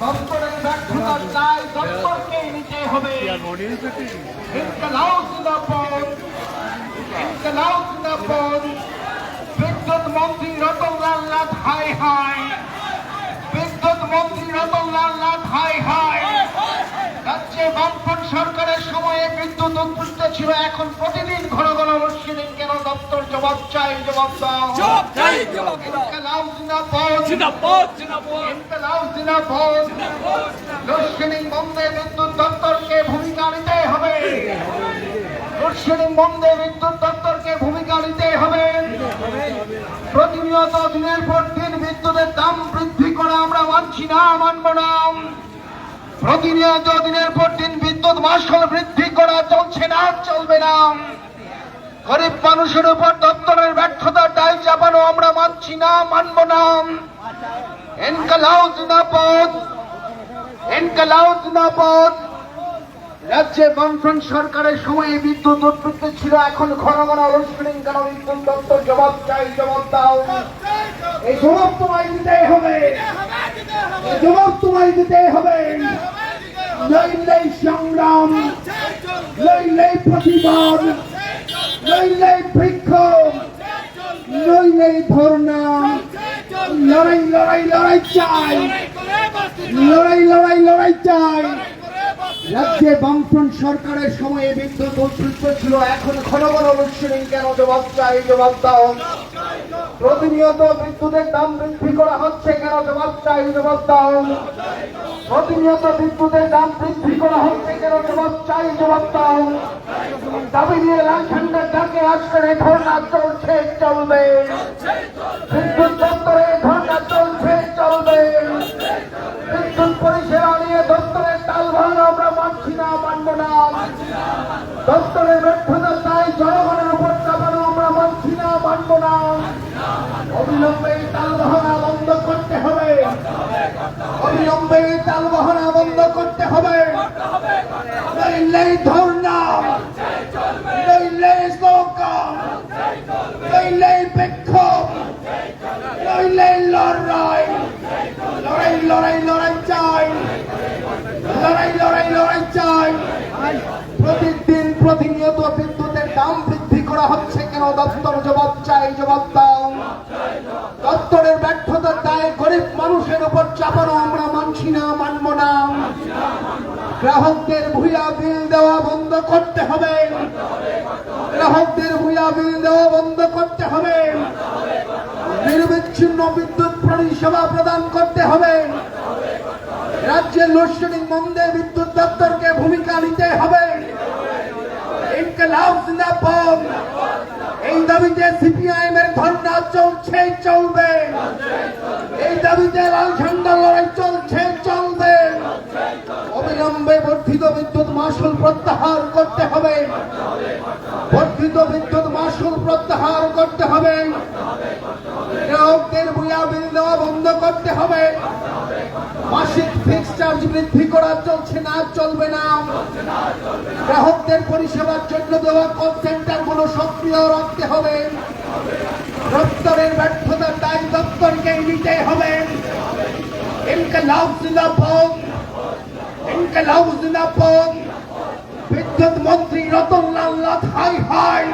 দপ্তরের ব্যর্থতার দায় দপ্তরকে নিতে হবে। ইনকলাব জিন্দাবাদ ইনকলাব জিন্দাবাদ বিদ্যুৎ মন্ত্রী রতনলাল নাথ হাই হাই। বিদ্যুৎ মন্ত্রী রতনলাল নাথ হাই হাই। রাজ্যে বামফ্রন্ট সরকারের সময়ে বিদ্যুৎ উৎকৃষ্ট ছিল। এখন প্রতিদিন ঘন ঘন লোডশেডিং কেন দপ্তর জবাব চাই জবাব দাও। জবাব চাই জবাব দাও। ইনকলাব জিন্দাবাদ। জিন্দাবাদ জিন্দাবাদ। ইনকলাব জিন্দাবাদ। লোডশেডিং বন্ধে বিদ্যুৎ দপ্তরকে ভূমিকা নিতে হবে। বন্ধে বিদ্যুৎ দপ্তরকে ভূমিকা নিতে হবে। প্রতিনিয়ত দিনের পর দিন বিদ্যুতের দাম বৃদ্ধি করা আমরা মানছি না মানব না। প্রতিনিয়ত দিনের পর দিন বিদ্যুৎ মাসল বৃদ্ধি করা চলছে না, চলবে না। গরিব মানুষের উপর দপ্তরের ব্যর্থতার দায় চাপানো আমরা মানছি না, মানব না। রাজ্যে বামফ্রন্ট সরকারের সময়ে বিদ্যুৎ উৎপত্ত ছিল, এখন ঘন ঘন লোডশেডিং কেন বিদ্যুৎ দপ্তর জবাব চাই, জবাব দাও। এই তোমায় দিতে হবে। জবাব তোমায় দিতে হবে। সংগ্রাম প্রতিবাদ ধর্ণা, লড়াই লড়াই লড়াই চাই, লড়াই লড়াই লড়াই চাই। রাজ্যে বামফ্রন্ট সরকারের সময়ে বিদ্যুৎ ছিল, এখন ঘন ঘন লোডশেডিং কেন জবাব চাই, জবাব দাও। প্রতিনিয়ত বিদ্যুতের দাম বৃদ্ধি করা হচ্ছে কেন জবাব চাই, জবাব দাও। প্রতিনিয়ত বিদ্যুতের দাম বৃদ্ধি করা হচ্ছে কেন জবাব চাই, জবাব দাও। দাবি নিয়ে লাল ঝান্ডার ডাকে আজকের ধর্ণা চলছে, চলবে। বিদ্যুৎ লড়াই লড়াই চাই। লড়াই লড়াই লড়াই চাই। প্রতিদিন প্রতিনিয়ত বিদ্যুতের দাম বৃদ্ধি করা হচ্ছে কেন? দপ্তর জবাব চাই, জবাব দাও। দপ্তরের ব্যর্থতার দায়ে গরিব মানুষের উপর চাপানো আমরা মানছি না, মানব না। গ্রাহকদের ভুয়া বিল দেওয়া বন্ধ করতে হবে। গ্রাহকদের ভুয়া বিল দেওয়া বন্ধ নিরবিচ্ছিন্ন বিদ্যুৎ পরিষেবা প্রদান করতে হবে। রাজ্যের লোডশেডিং বন্ধে বিদ্যুৎ দপ্তরকে ভূমিকা নিতে হবে। এই দাবিতে সিপিআইএম এর ধর্ণা চলছে, চলবে। এই দাবিতে লাল ঝান্ডা লড়াই চলছে, চলবে। অবিলম্বে বর্ধিত বিদ্যুৎ মাসুল প্রত্যাহার করতে হবে। বর্ধিত বিদ্যুৎ মাসুল প্রত্যাহার করতে হবে দেওয়া বন্ধ করতে হবে। মাসিক ফিক্স চার্জ বৃদ্ধি করা চলছে না, চলবে না। গ্রাহকদের পরিষেবার জন্য দেওয়া কল সেন্টারগুলো সক্রিয় রাখতে হবে। দপ্তরের ব্যর্থতার দায় দপ্তরকে নিতে হবে। বিদ্যুৎ মন্ত্রী রতনলাল নাথ হাই হাই।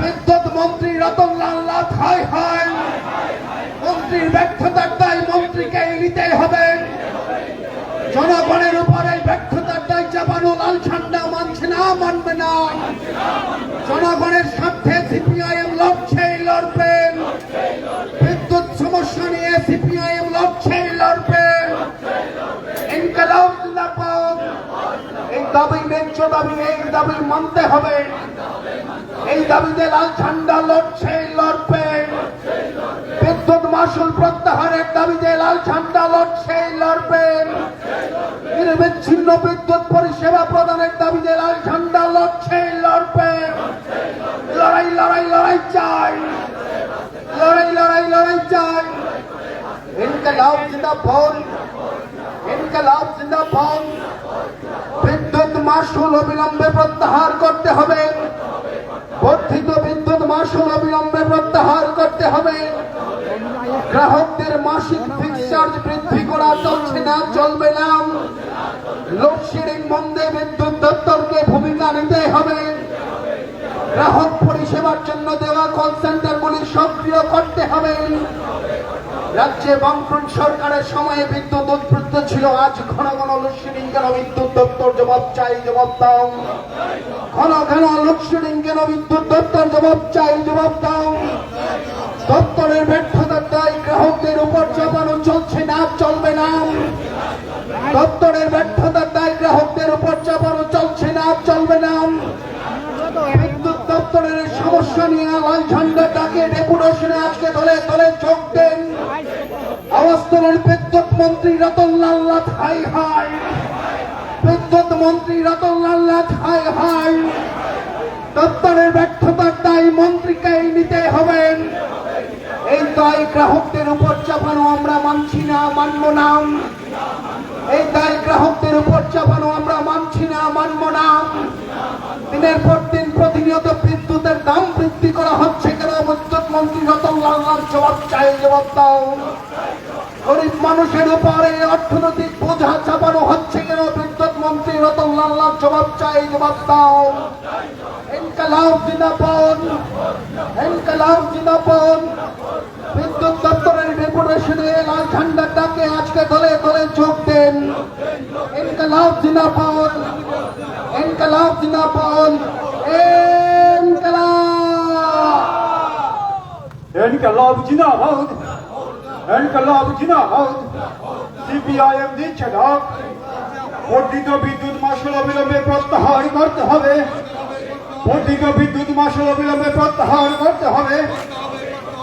বিদ্যুৎ মন্ত্রী রতনলাল নাথ হাই হাই। ব্যর্থতার দায় মন্ত্রীকে নিতে হবে। জনগণের উপর এই ব্যর্থতার দায় চাপানো লাল ঝান্ডা মানছে না, মানবে না। জনগণের স্বার্থে সিপিআইএম লড়ছে লড়বে বিদ্যুৎ সমস্যা নিয়ে সিপিআইএম লড়ছে লড়বে ইনকলাব জিন্দাবাদ। এই দাবি ন্যায্য দাবি, এই দাবি মানতে হবে। এই দাবিতে লাল ঝান্ডা লড়ছে লড়বে বিদ্যুৎ মাস মাসুল প্রত্যাহারের দাবিতে লাল ঝান্ডা লড়ছে লড়বেন নিরবিচ্ছিন্ন বিদ্যুৎ পরিষেবা প্রদানের দাবিতে লাল ঝান্ডা লড়ছে লড়বেন লড়াই লড়াই লড়াই চাই। লড়াই লড়াই লড়াই চাই। ইনকলাব জিন্দাবাদ। ইনকলাব জিন্দাবাদ। বিদ্যুৎ মাসুল অবিলম্বে প্রত্যাহার করতে হবে। বর্ধিত বিদ্যুৎ মাসুল অবিলম্বে প্রত্যাহার করতে হবে। গ্রাহকদের মাসিক ফিক্স চার্জ বৃদ্ধি করা চলছে না, চলবে না। লোডশেডিং বন্ধে বিদ্যুৎ দপ্তরকে ভূমিকা নিতে হবে। গ্রাহক পরিষেবার জন্য দেওয়া কল সেন্টারগুলি সক্রিয় করতে হবে। রাজ্যে বামফ্রন্ট সরকারের সময়ে বিদ্যুৎ উৎপৃত ছিল। আজ ঘন ঘন লোডশেডিং কেন বিদ্যুৎ দপ্তর জবাব চাই, জবাব দাও। ঘন ঘন লোডশেডিং কেন বিদ্যুৎ দপ্তর জবাব চাই, জবাব দাও। দপ্তরের ব্যর্থতার দায় গ্রাহকদের উপর চাপানো চলছে না, চলবে না। দপ্তরের ব্যর্থতার দায় গ্রাহকদের উপর চাপানো চলছে না, চলবে না। বিদ্যুৎ দপ্তরের সমস্যা নিয়ে লাল ঝান্ডা ডাকে ডেপুটেশনে আজকে দলে দলে যোগ দেন। আওয়াজ তোলেন বিদ্যুৎ মন্ত্রী রতনলাল নাথ হাই হাই। বিদ্যুৎ মন্ত্রী রতনলাল নাথ হাই হাই। দপ্তরের ব্যর্থতার দায় মন্ত্রীকেই নিতে হবে এই দায় গ্রাহকদের উপর চাপানো আমরা মানছি না, মানব না। এই দায় গ্রাহকদের উপর চাপানো আমরা মানছি না, মানব না। দিনের পর দিন প্রতিনিয়ত বিদ্যুতের দাম বৃদ্ধি করা হচ্ছে কেন? বিদ্যুৎ মন্ত্রী রতনলাল জবাব চাই, জবাব দাও। গরিব মানুষের উপরে অর্থনৈতিক বোঝা চাপানো হচ্ছে কেন? বিদ্যুৎ মন্ত্রী রতনলাল জবাব চাই, জবাব দাও। ইনকালাব জিন্দাবাদ ইনকালাব জিন্দাবাদ। বিদ্যুৎ দপ্তরের ডেপুটেশনে লাল ঝান্ডার ডাকে আজকে দলে দলে যোগ দেন। ইনকালাব জিন্দাবাদ ইনকালাব জিন্দাবাদ ইনকালাব। İnkılap cinahut, İnkılap cinahut, CPIM দিচ্ছে না। বর্ধিত বিদ্যুৎ মাসুল অবিলম্বে প্রত্যাহার করতে হবে। বর্ধিত বিদ্যুৎ মাসুল অবিলম্বে প্রত্যাহার করতে হবে।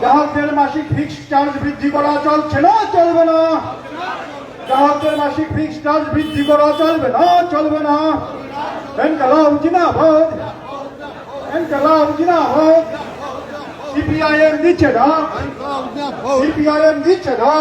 গ্রাহকদের মাসিক ফিক্স চার্জ বৃদ্ধি করা চলছে না, চলবে না। গ্রাহকদের মাসিক ফিক্স চার্জ বৃদ্ধি করা চলবে না চলবে না। ইনকলাব জিনাবাদ ইনকলাব জিনাবাদ সিপিআইএম দিচ্ছে না। সিপিআইএম দিচ্ছে না।